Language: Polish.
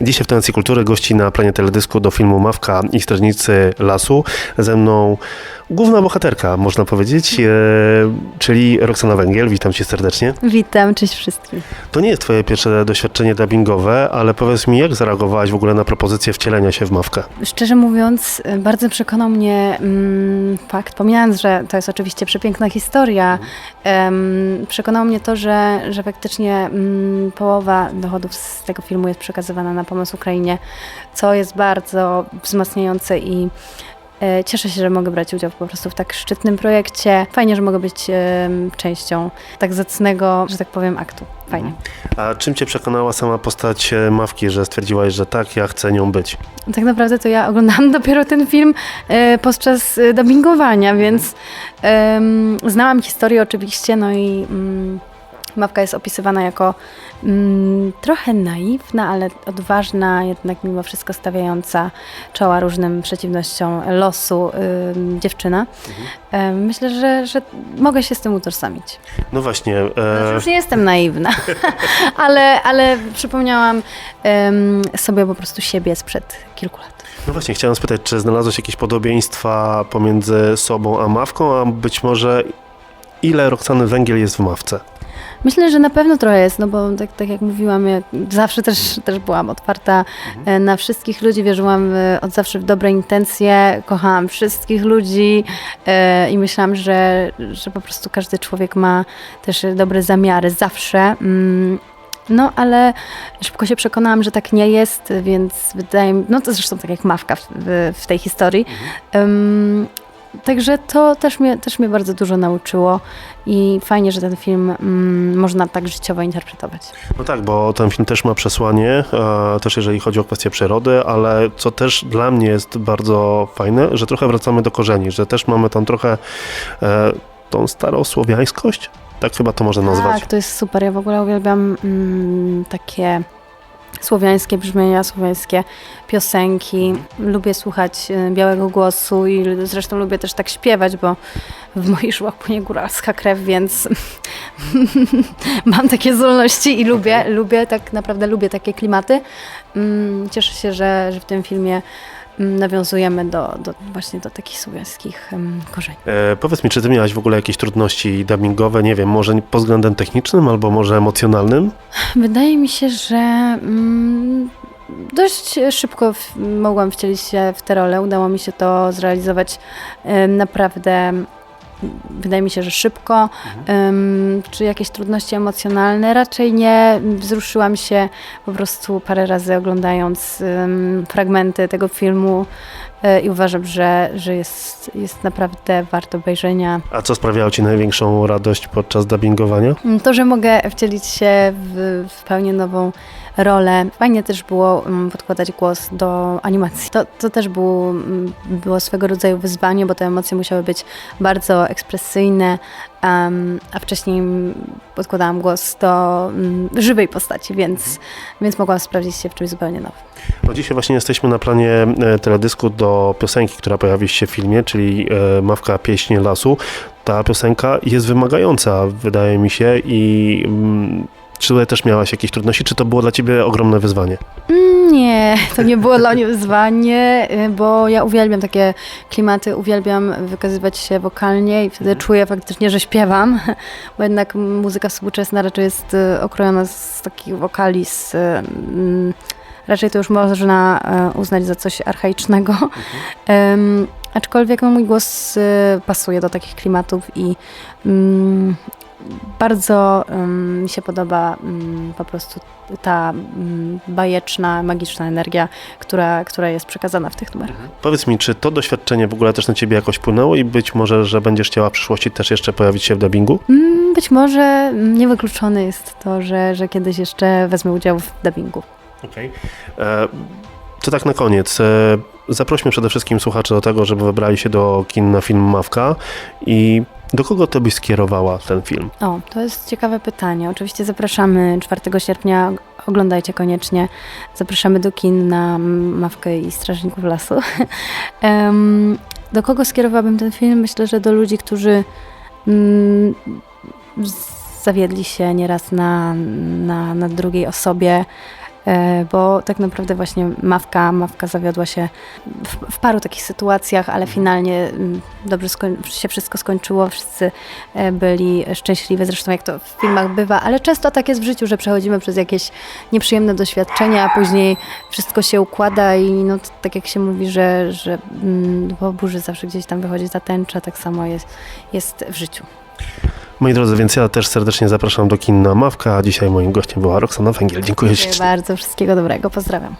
Dzisiaj w Tendencji Kultury gości na planie teledysku do filmu Mawka i Strażnicy Lasu. Ze mną główna bohaterka, można powiedzieć, e, czyli Roxana Węgiel. Witam cię serdecznie. Witam, cześć wszystkim. To nie jest twoje pierwsze doświadczenie dubbingowe, ale powiedz mi, jak zareagowałaś w ogóle na propozycję wcielenia się w Mawkę? Szczerze mówiąc, bardzo przekonał mnie mm, fakt, pomijając, że to jest oczywiście przepiękna historia, em, przekonało mnie to, że, że faktycznie mm, połowa dochodów z tego filmu jest przekazywana na pomoc Ukrainie, co jest bardzo wzmacniające i e, Cieszę się, że mogę brać udział po prostu w tak szczytnym projekcie. Fajnie, że mogę być częścią tak zacnego, że tak powiem, aktu. Fajnie. A czym cię przekonała sama postać e, Mawki, że stwierdziłaś, że tak, ja chcę nią być? Tak naprawdę to ja oglądałam dopiero ten film e, podczas e, dubbingowania, więc em, znałam historię oczywiście, no i mm, Mawka jest opisywana jako mm, trochę naiwna, ale odważna, jednak mimo wszystko stawiająca czoła różnym przeciwnościom losu ym, dziewczyna. Em, myślę, że, że mogę się z tym utożsamić. No właśnie, Znaczy, e, już nie jestem naiwna, ale, ale przypomniałam em, sobie po prostu siebie sprzed kilku lat. no właśnie, chciałem spytać, czy znalazłeś jakieś podobieństwa pomiędzy sobą a Mawką, a być może ile Roxany Węgiel jest w Mawce? Myślę, że na pewno trochę jest, no bo tak, tak jak mówiłam, ja zawsze też, też byłam otwarta e, na wszystkich ludzi, wierzyłam e, od zawsze w dobre intencje, kochałam wszystkich ludzi e, i myślałam, że, że po prostu każdy człowiek ma też dobre zamiary, zawsze. Mm, No, ale szybko się przekonałam, że tak nie jest, więc wydaje mi, no to zresztą tak jak Mawka w, w, tej historii. Em, Także to też mnie, też mnie bardzo dużo nauczyło i fajnie, że ten film mm, można tak życiowo interpretować. No tak, bo ten film też ma przesłanie, e, też jeżeli chodzi o kwestię przyrody, ale co też dla mnie jest bardzo fajne, że trochę wracamy do korzeni, że też mamy tam trochę e, tą starosłowiańskość, tak chyba to można nazwać. Tak, to jest super. Ja w ogóle uwielbiam mm, takie słowiańskie brzmienia, słowiańskie piosenki. Lubię słuchać y, białego głosu i zresztą lubię też tak śpiewać, bo w moich żyłach płynie góralska krew, więc mam takie zdolności i lubię, lubię, tak naprawdę lubię takie klimaty. Mm, Cieszę się, że, że w tym filmie nawiązujemy do, do właśnie do takich słowiańskich em, korzeni. E, powiedz mi, czy ty miałaś w ogóle jakieś trudności dubbingowe, nie wiem, może pod względem technicznym albo może emocjonalnym? Wydaje mi się, że mm, dość szybko w, mogłam wcielić się w tę rolę. Udało mi się to zrealizować em, naprawdę. Wydaje mi się, że szybko. Em, czy jakieś trudności emocjonalne? Raczej nie. Wzruszyłam się po prostu parę razy oglądając fragmenty tego filmu e, i uważam, że, że jest, jest naprawdę wart obejrzenia. A co sprawiało ci największą radość podczas dubbingowania? To, że mogę wcielić się w, w pełnię nową rolę. Fajnie też było mm, podkładać głos do animacji. To, to też było, mm, było swego rodzaju wyzwanie, bo te emocje musiały być bardzo ekspresyjne, em, a wcześniej mm, podkładałam głos do mm, żywej postaci, więc, więc mogłam sprawdzić się w czymś zupełnie nowym. No dzisiaj właśnie jesteśmy na planie e, teledysku do piosenki, która pojawi się w filmie, czyli e, Mawka Pieśń Lasu. Ta piosenka jest wymagająca, wydaje mi się i czy też miałaś jakieś trudności, czy to było dla ciebie ogromne wyzwanie? Mm, Nie, to nie było dla mnie wyzwanie, y, bo ja uwielbiam takie klimaty, uwielbiam wykazywać się wokalnie i wtedy czuję faktycznie, że śpiewam, bo jednak muzyka współczesna raczej jest y, okrojona z takich wokali, z, y, mm, raczej to już można uznać za coś archaicznego. Em, aczkolwiek no, mój głos y, pasuje do takich klimatów i mm, bardzo mi się podoba po prostu ta bajeczna, magiczna energia, która, która jest przekazana w tych numerach. Powiedz mi, czy to doświadczenie w ogóle też na ciebie jakoś wpłynęło i być może, że będziesz chciała w przyszłości też jeszcze pojawić się w dubbingu? Mm, Być może niewykluczone jest to, że, że kiedyś jeszcze wezmę udział w dubbingu. Okej. E, To tak na koniec. E, Zaprośmy przede wszystkim słuchaczy do tego, żeby wybrali się do kin na film Mawka i do kogo to byś skierowała ten film? O, to jest ciekawe pytanie. Oczywiście zapraszamy 4 sierpnia, oglądajcie koniecznie. Zapraszamy do kin na Mawkę i Strażników Lasu. Do kogo skierowałabym ten film? Myślę, że do ludzi, którzy mm, zawiedli się nieraz na, na, na drugiej osobie, bo tak naprawdę właśnie Mawka, Mawka zawiodła się w, w paru takich sytuacjach, ale finalnie mm, dobrze się wszystko skończyło, wszyscy e, byli szczęśliwi, zresztą jak to w filmach bywa, ale często tak jest w życiu, że przechodzimy przez jakieś nieprzyjemne doświadczenia, a później wszystko się układa i no, tak jak się mówi, że, że mm, po burzy zawsze gdzieś tam wychodzi ta tęcza, tak samo jest, jest w życiu. Moi drodzy, więc ja też serdecznie zapraszam do kin na Mawka, a dzisiaj moim gościem była Roxana Węgiel. Dziękuję Dziękuję bardzo, wszystkiego dobrego, pozdrawiam.